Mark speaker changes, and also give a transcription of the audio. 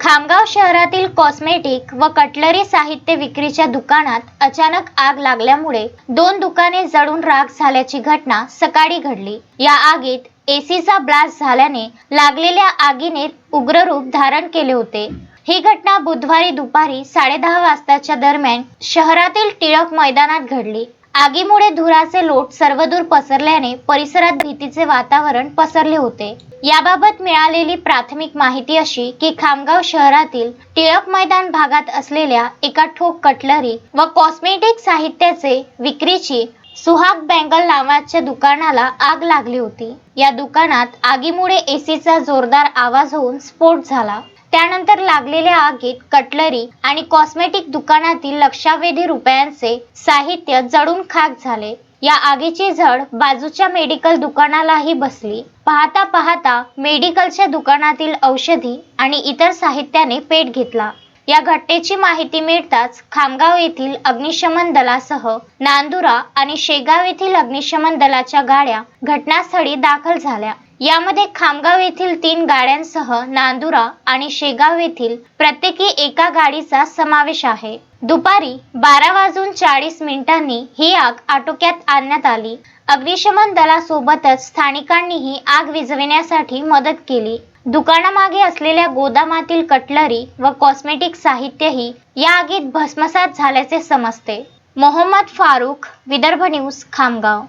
Speaker 1: खामगाव शहरातील कॉस्मेटिक व कटलरी साहित्य विक्रीच्या दुकानात अचानक आग लागल्यामुळे दोन दुकाने जळून राख झाल्याची घटना सकाळी घडली. या आगीत एसीचा ब्लास्ट झाल्याने लागलेल्या आगीने उग्र रूप धारण केले होते. ही घटना बुधवारी दुपारी साडेदहा वाजताच्या दरम्यान शहरातील टिळक मैदानात घडली. आगीमुळे धुराचे लोट सर्वदूर पसरल्याने परिसरात भीतीचे वातावरण पसरले होते. याबाबत मिळालेली प्राथमिक माहिती अशी की खामगाव शहरातील टिळक मैदान भागात असलेल्या एका ठोक कटलरी व कॉस्मेटिक साहित्याचे विक्रीची सुहाग बँगल नावाच्या दुकानाला आग लागली होती. या दुकानात आगीमुळे एसीचा जोरदार आवाज होऊन स्फोट झाला. त्यानंतर लागलेल्या आगीत कटलरी आणि कॉस्मेटिक दुकानातील लक्षावेधी रुपयांचे साहित्य जळून खाक झाले. या आगीची झड बाजूच्या मेडिकल दुकानालाही बसली. पाहता पाहता मेडिकलच्या दुकानातील औषधी आणि इतर साहित्याने पेट घेतला. या घटनेची माहिती मिळताच खामगाव येथील अग्निशमन दलासह नांदुरा आणि शेगाव येथील अग्निशमन दलाच्या गाड्या घटनास्थळी दाखल झाल्या. यामध्ये खामगाव येथील तीन गाड्यांसह नांदुरा आणि शेगाव येथील प्रत्येकी एका गाडीचा समावेश आहे. दुपारी बारा वाजून चाळीस मिनिटांनी ही आग आटोक्यात आणण्यात आली. अग्निशमन दलासोबतच स्थानिकांनीही आग विझविण्यासाठी मदत केली. दुकानामागे असलेल्या गोदामातील कटलरी व कॉस्मेटिक साहित्यही या आगीत भस्मसात झाल्याचे समजते. मोहम्मद फारूक विदर्भ न्यूज खामगाव.